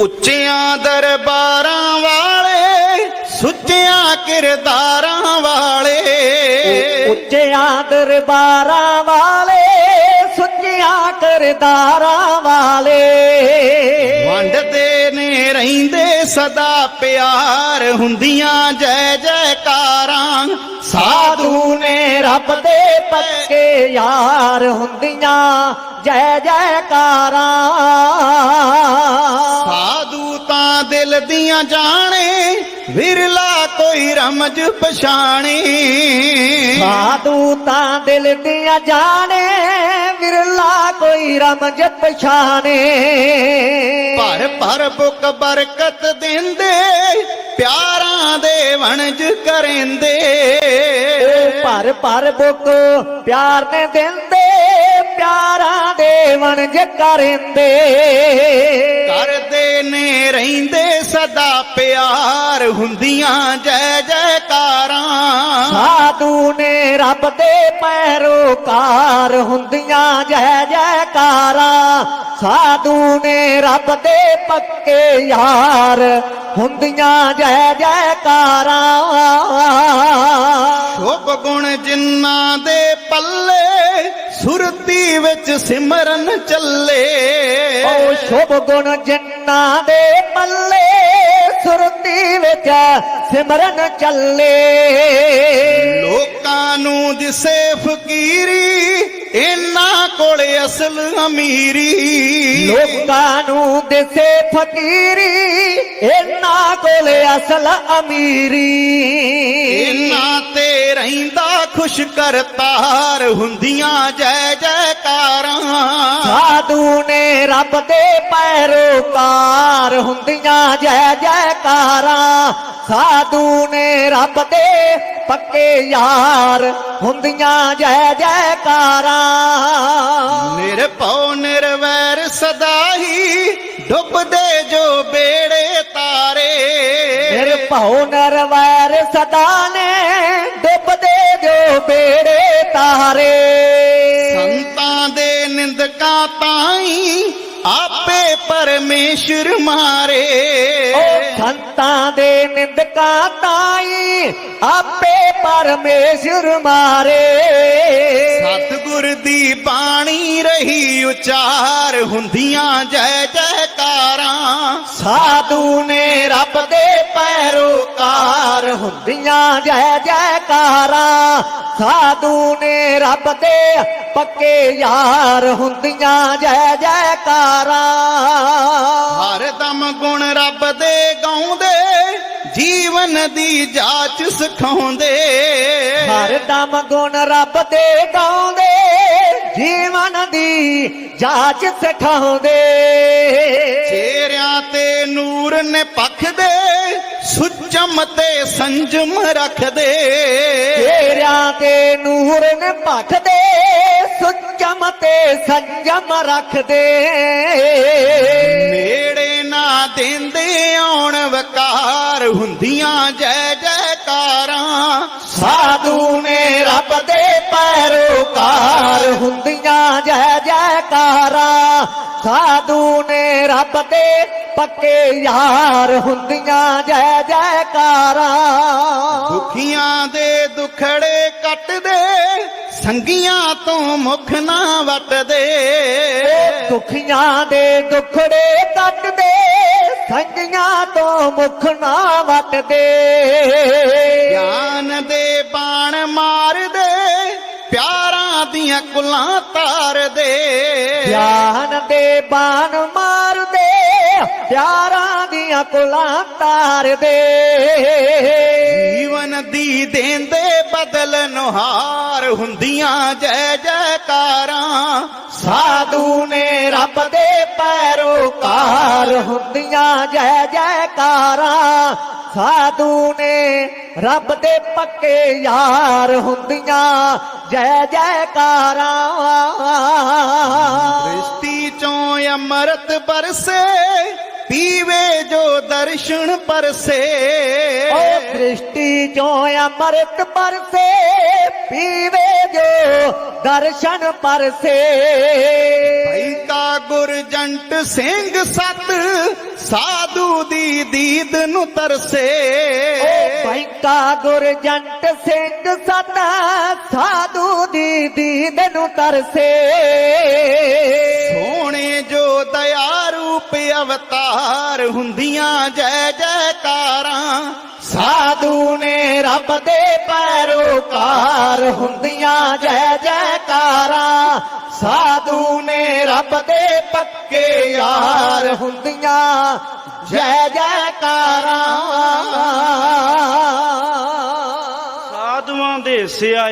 ਉੱਚਿਆਂ ਦਰਬਾਰਾਂ ਵਾਲੇ ਸੁੱਚਿਆਂ ਕਿਰਦਾਰਾਂ ਵਾਲੇ। ਉੱਚਿਆਂ ਦਰਬਾਰਾਂ ਵਾਲੇ ਸੁੱਚਿਆਂ ਕਰਦਾਰਾਂ ਵਾਲੇ। ਵੰਡਦੇ ਨੇ ਰਹਿੰਦੇ ਸਦਾ ਪਿਆਰ ਹੁੰਦੀਆਂ ਜੈ ਜੈਕਾਰਾਂ। ਸਾਧੂ ਨੇ ਰੱਬ ਦੇ ਪੱਕੇ ਯਾਰ ਹੁੰਦੀਆਂ ਜੈ ਜੈਕਾਰਾਂ। ਤਾਂ ਦਿਲ ਦੀਆਂ ਜਾਣੇ ਵਿਰਲਾ ਕੋਈ ਰਮਜ ਪਛਾਣੇ। ਸਾਧੂ ਤਾਂ ਦਿਲ ਦੀਆਂ ਜਾਣੇ ਵਿਰਲਾ ਕੋਈ ਰਮਜ ਪਛਾਣੇ। ਭਰ ਭਰ ਬੁੱਕ ਬਰਕਤ ਦਿੰਦੇ ਪਿਆਰਾਂ ਦੇ ਵਣਜ ਕਰੇਂਦੇ। ਭਰ ਭਰ ਬੁੱਕ ਪਿਆਰ ਨੇ ਦਿੰਦੇ ਪਿਆਰਾਂ ਦੇ ਵਣਜ ਕਰਿੰਦੇ। ਕਰਦੇ ਨੇ ਰਹਿੰਦੇ ਸਦਾ ਪਿਆਰ ਹੁੰਦੀਆਂ ਜੈ ਜੈਕਾਰਾਂ। ਸਾਧੂ ਨੇ ਰੱਬ ਦੇ ਪੈਰੋਕਾਰ ਹੁੰਦੀਆਂ ਜੈ ਜੈਕਾਰਾਂ। ਸਾਧੂ ਨੇ ਰੱਬ ਦੇ ਪੱਕੇ ਯਾਰ ਹੁੰਦੀਆਂ ਜੈ ਜੈਕਾਰਾਂ। ਸ਼ੁਭ ਗੁਣ ਜਿਨ੍ਹਾਂ ਦੇ ਪੱਲੇ ਸੁਰਤੀ ਵਿੱਚ ਸਿਮਰਨ ਚੱਲੇ। ਉਹ ਸ਼ੁਭ ਗੁਣ ਜਿਨ੍ਹਾਂ ਦੇ ਪੱਲੇ ਸੁਰਤੀ ਵਿੱਚ ਸਿਮਰਨ ਚੱਲੇ। ਲੋਕਾਂ ਨੂੰ ਦਿਸੇ ਫਕੀਰੀ ਇਹਨਾਂ ਕੋਲ ਅਸਲ ਅਮੀਰੀ। ਲੋਕਾਂ ਨੂੰ ਦਿਸੇ ਫਕੀਰੀ ਇਹਨਾਂ ਕੋਲ ਅਸਲ ਅਮੀਰੀ। ਇਹਨਾਂ ਤੇ ਰਹਿੰਦਾ ਖੁਸ਼ ਕਰਤਾਰ ਹੁੰਦੀਆਂ ਜੈ ਜੈਕਾਰਾਂ। ਸਾਧੂ ਨੇ ਰੱਬ ਦੇ ਪੈਰੋਕਾਰ ਹੁੰਦੀਆਂ ਜੈ ਜੈਕਾਰਾਂ। ਸਾਧੂ ਨੇ ਰੱਬ ਦੇ ਪੱਕੇ ਯਾਰ ਹੁੰਦੀਆਂ ਜੈ ਜੈਕਾਰਾਂ। ਨਿਰਭਉ ਨਿਰਵੈਰ ਸਦਾ ਹੀ ਡੁੱਬਦੇ ਜੋ ਬੇੜੇ ਤਾਰੇ। ਫਿਰ ਭਉ ਨਰਵੈਰ ਸਦਾ ਜੋ ਬੇੜੇ ਤਾਰੇ। ਸੰਤਾਂ ਦੇ ਨਿੰਦਕਾਂ ਤਾਈ ਆਪੇ ਪਰਮੇਸ਼ਰ ਮਾਰੇ। ਉਹ ਸੰਤਾਂ ਦੇ ਨਿੰਦਕਾਂ ਤਾਈ ਆਪੇ ਪਰਮੇਸ਼ਰ ਮਾਰੇ। ਸਤਿਗੁਰ ਦੀ ਬਾਣੀ ਰਹੀ ਉਚਾਰ ਹੁੰਦੀਆਂ ਜੈ ਜੈਕਾਰਾਂ। ਸਾਧੂ ਨੇ ਰੱਬ ਦੇ ਪੈਰੋਕਾਰ ਹੁੰਦੀਆਂ ਜੈ ਜੈਕਾਰਾਂ। ਸਾਧੂ ਨੇ ਰੱਬ ਦੇ ਪੱਕੇ ਯਾਰ ਹੁੰਦੀਆਂ ਜੈ ਜੈਕਾਰਾਂ। ਹਰ ਦਮ ਗੁਣ ਰੱਬ ਦੇ ਗਾਉਂਦੇ ਜੀਵਨ ਦੀ ਜਾਚ ਸਿਖਾਉਂਦੇ। ਹਰ ਦਮ ਗੁਣ ਰੱਬ ਦੇ ਗਾਉਂਦੇ ਜੀਵਨ ਦੀ ਜਾਚ ਸਿਖਾਉਂਦੇ। ਚਿਹਰਿਆਂ ਤੇ ਨੂਰ ਨੇ ਪਖਦੇ ਸੁਚਮ ਤੇ ਸੰਜਮ ਰੱਖਦੇ। ਤੇਰਿਆਂ ਤੇ ਨੂਰ ਨੇ ਭਖਦੇ ਸੁਚਮ ਤੇ ਸੰਜਮ ਰੱਖਦੇ। ਨੇੜੇ ਨਾ ਦਿੰਦੇ ਆਉਣ ਵਕਾਰ ਹੁੰਦੀਆਂ ਜੈ ਸਾਧੂ ਨੇ ਰੱਬ ਦੇ ਪੈਰੋਕਾਰ ਹੁੰਦੀਆਂ ਜੈ ਜੈਕਾਰਾਂ। ਸਾਧੂ ਨੇ ਰੱਬ ਦੇ ਪੱਕੇ ਯਾਰ ਹੁੰਦੀਆਂ ਜੈ ਜੈਕਾਰਾਂ। ਦੁਖੀਆਂ ਦੇ ਦੁਖੜੇ ਕੱਟਦੇ ਸੰਗੀਆਂ ਤੋਂ ਮੁਖ ਨਾ ਵਟਦੇ। ਦੁਖੀਆਂ ਦੇ ਦੁਖੜੇ ਕੱਟਦੇ ਸੰਗੀਆਂ ਤੋਂ ਮੁਖ ਨਾ ਵਟਦੇ। ਦੀਆਂ ਕੁਲਾਂ ਤਾਰਦੇ ਗਿਆਨ ਦੇ ਬਾਣ ਮਾਰਦੇ ਪਿਆਰਾਂ ਦੀਆਂ ਕੁਲਾਂ ਤਾਰਦੇ ਜੀਵਨ ਦੀ ਦੇਂਦੇ ਬਦਲ ਨੁਹਾਰ ਹੁੰਦੀਆਂ ਜੈ ਜੈਕਾਰਾਂ। ਸਾਧੂ ਨੇ ਰੱਬ ਦੇ ਪੈਰੋਕਾਰ ਹੁੰਦੀਆਂ ਜੈ ਜੈਕਾਰਾਂ। ਸਾਧੂ ਨੇ ਰੱਬ ਦੇ ਪੱਕੇ ਯਾਰ ਹੁੰਦੀਆਂ ਜੈ ਜੈਕਾਰਾਂ। ਦ੍ਰਿਸ਼ਟੀ ਚੋਂ ਅੰਮ੍ਰਿਤ ਬਰਸੇ ਪੀਵੇ ਜੋ ਦਰਸ਼ਨ ਪਰਸੇ। ਓ ਦ੍ਰਿਸ਼ਟੀ ਜੋ ਅੰਮ੍ਰਿਤ ਪਰਸੇ ਪੀਵੇ ਜੋ ਦਰਸ਼ਨ ਪਰਸੇ। ਗੁਰਜੰਟ ਸਿੰਘ ਸਤ ਸਾਧੂ ਦੀ ਦੀਦ ਨੂੰ ਤਰਸੇ। ਓ ਬੈਂਕਾ ਗੁਰਜੰਟ ਸਿੰਘ ਸਤਾ ਸਾਧੂ ਦੀ ਦੀਦ ਨੂੰ ਤਰਸੇ। ਸੋਹਣੇ ਜੋ ਦਇਆ ਰੂਪ ਅਵਤਾਰ ਹੁੰਦੀਆਂ ਜੈ ਜੈਕਾਰਾਂ ਸਾਧੂ ਨੇ ਰੱਬ ਦੇ ਪੈਰੋਕਾਰ ਹੁੰਦੀਆਂ ਜੈ ਜੈਕਾਰਾਂ। ਸਾਧੂ ਨੇ ਰੱਬ ਦੇ ਪੱਕੇ ਯਾਰ ਹੁੰਦੀਆਂ ਜੈ ਜੈਕਾਰਾਂ। ਸਾਧੂਆਂ ਦੇ ਸਿਆ